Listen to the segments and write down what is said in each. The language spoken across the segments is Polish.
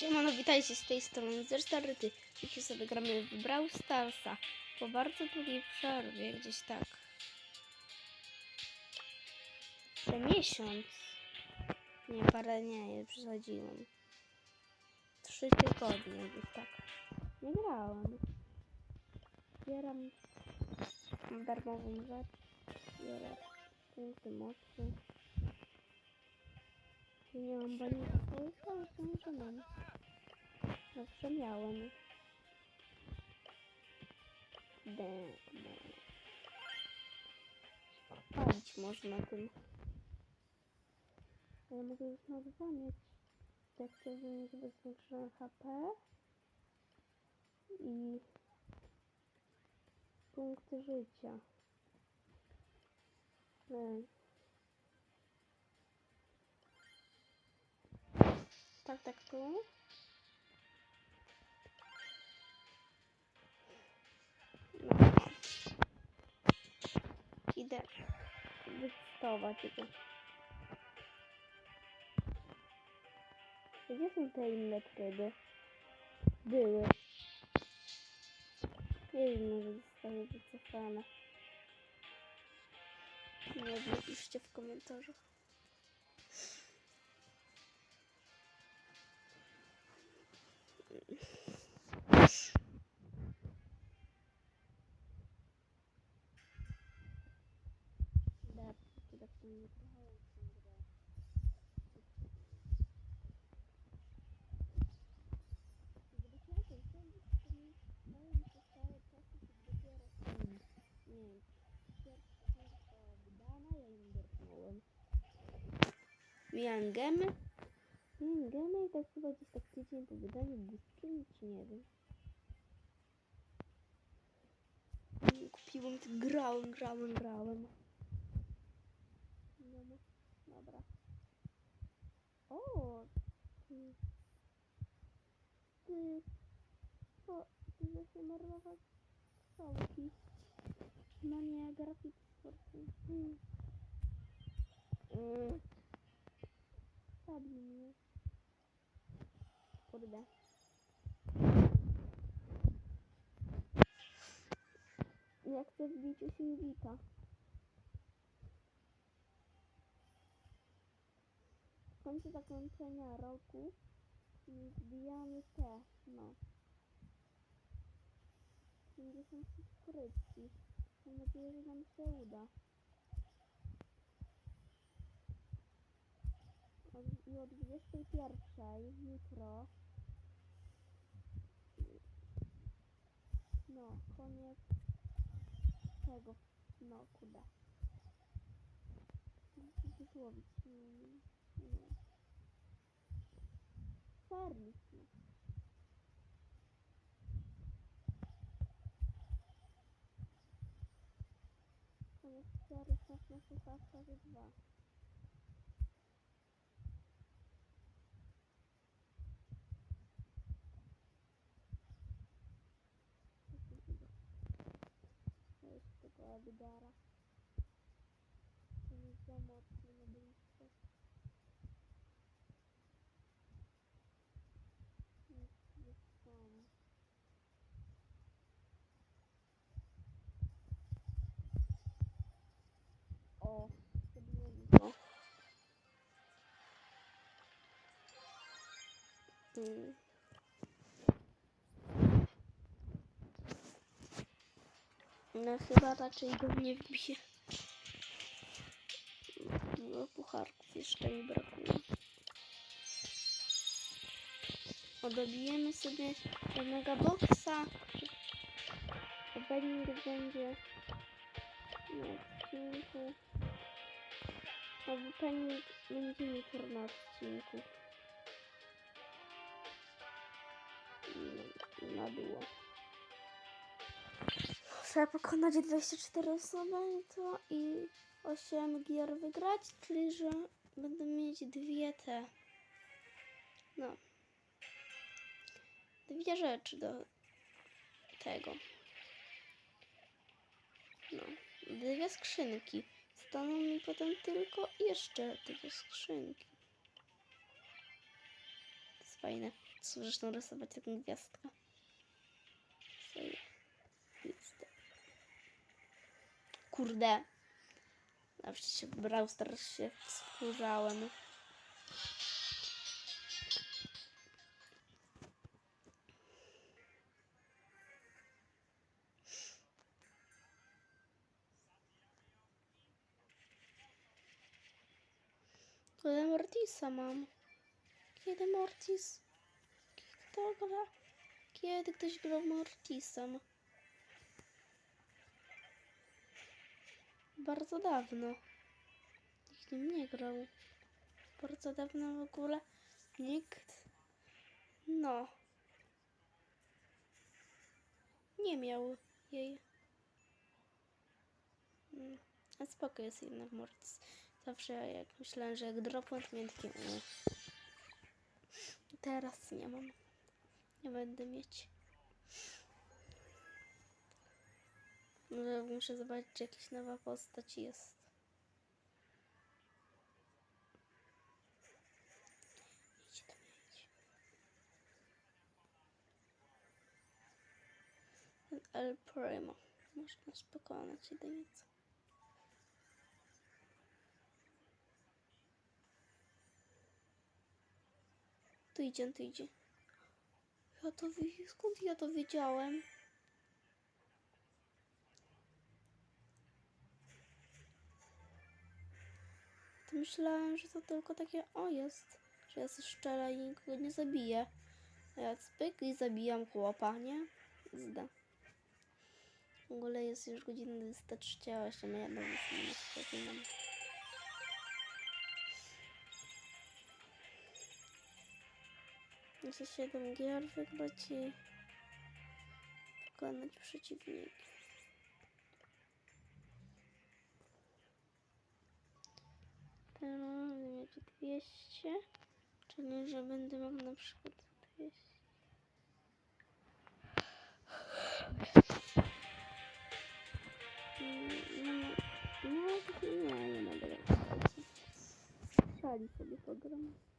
Siemano, witajcie z tej strony Zerstaryty. Dzisiaj sobie gramy w Brawl Starsa. Po bardzo długiej przerwie, gdzieś tak. Za miesiąc. Nie, parę nie, przesadziłem. Trzy tygodnie, gdzieś tak. Nie grałem. Zbieram darmową rzecz. Biorę punkty mocy. Nie mam swoich, ale że mam. Zawsze miałem. Dęk. Palić można tym. Ale mogę już na dwa mieć. Jak chcę mieć sobie zwiększone HP. I punkty życia. Nie. Tak, tak, tu. Idę wytestować to. Gdzie są te inne tryby? Były. Nie wiem, może zostały wycofane. Nie napiszcie w komentarzach. Miałem gemy. Gemy i tak chyba gdzieś tak tydzień po wydaniu błyskimi, czy nie wiem. Mm, Kupiłem, grałem, grałem, grałem. No, no, dobra. O! Ty. Ty. O, ty zeszły marnować strzałki. No nie, grafik sportu. Mm. Zabij mnie. Kurde. Ja chcę wbić u Singita. W końcu zakończenia roku i wbijamy te, no. 50 subskrypcji. Mam nadzieję, że nam się uda. I o 21 jutro no, koniec tego, no, kuda. Muszę wysłowić. Mm, Nie. Serwis, no. Koniec 4, 16, 16, 2. To jest tego Edgara. To jest za mocno na blisko. Jest, jest tam. O, zrobiłem to. Mm. No chyba raczej go nie wbije. No pucharków jeszcze mi brakuje. Odobijemy sobie jednego boksa. Opening będzie na odcinku. Opening będzie jutro na odcinku. Na duo. Trzeba pokonać 24 osoby to i 8 gier wygrać, czyli że będę mieć dwie te. No. Dwie rzeczy do tego. No. Dwie skrzynki. Staną mi potem tylko jeszcze dwie skrzynki. fajne. Zresztą rysować taką gwiazdkę. Kurde. Zawsze się Brawl Stars się wkurzałem. Kiedy Mortisa mam? Kiedy Mortis? Kto gra? Kiedy ktoś grał Mortisem? Bardzo dawno. Nikt nim nie grał. Bardzo dawno w ogóle nikt. No. Nie miał jej. Mm, A spoko jest jednak Mortis. Zawsze jak myślałem, że jak dropłem, to miałem. "U". Teraz nie mam. Nie będę mieć. Muszę zobaczyć, czy jakaś nowa postać jest. Ten El Primo. Można pokonać jedynicę. Tu idzie, tu idzie. Ja to skąd ja to wiedziałem? To myślałem, że to tylko takie o jest, że ja się szczelę i nikogo nie zabiję. A ja spyk i zabijam chłopa, nie? Zda. W ogóle jest już godzina 23, a ja nawet nie wspominam. Muszę 7 gier wygrać i pokonać przeciwnika. Teraz będę mieć 200, czyli że będę mógł na przykład 200. Mm, No, no, nie, nie mogę tak Szali sobie pogram. Jeszcze.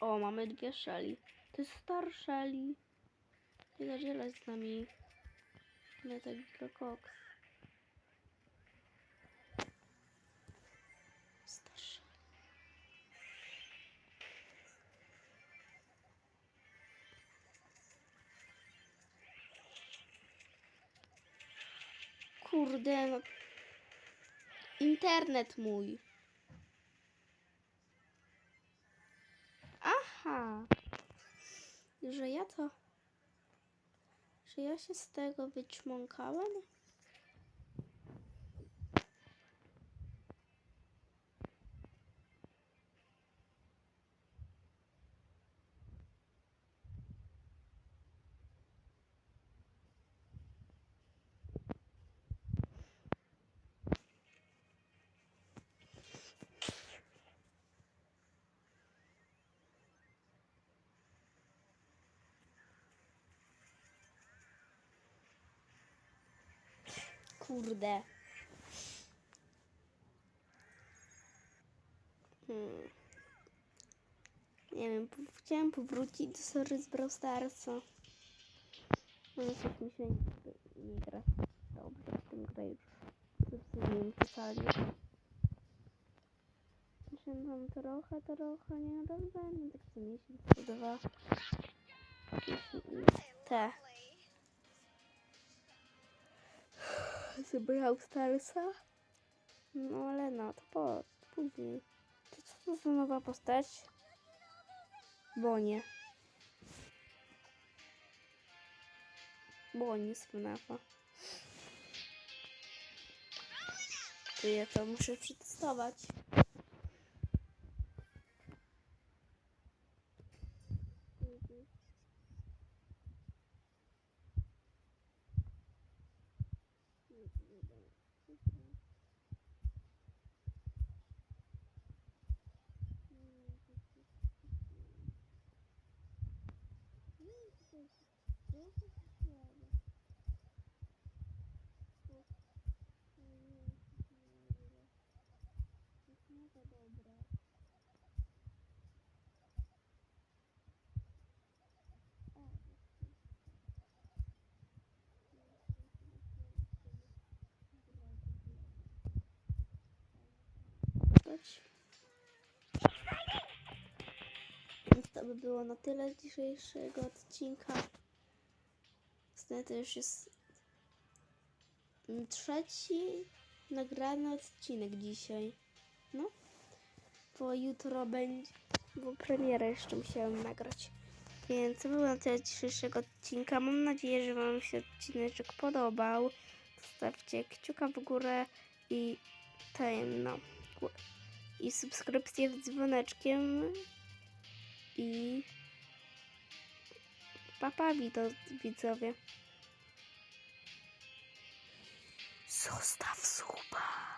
O, mamy dwie szeli. To jest star szeli. Nie zadzielać z nami. Nie tak Cox. Star Shelly. Kurde, no. Internet mój. Że ja to. Że ja się z tego wyćmąkałem? Kurde. Hmm. Nie wiem, chciałem powrócić do serii z Brawl Starsa. No coś mi się nie, nie gra dobrze w tym grę już. Zepsułem pisali. Sięgam trochę, trochę, nie rozumiem, tak co miesiąc, dwa. Te. Z Brawl Starsa. No ale no, to po, później. To co to za nowa postać? Bonie. Bonie z FNAFa. To ja to muszę przetestować. Chodź. Więc to by było na tyle dzisiejszego odcinka. Niestety już jest trzeci nagrany odcinek dzisiaj. No. Bo jutro będzie, bo premierę jeszcze musiałem nagrać. Więc to było na tyle dzisiejszego odcinka. Mam nadzieję, że Wam się odcineczek podobał. Zostawcie kciuka w górę i ten, no, i subskrypcję z dzwoneczkiem i papa wido, widzowie. Zostaw suba.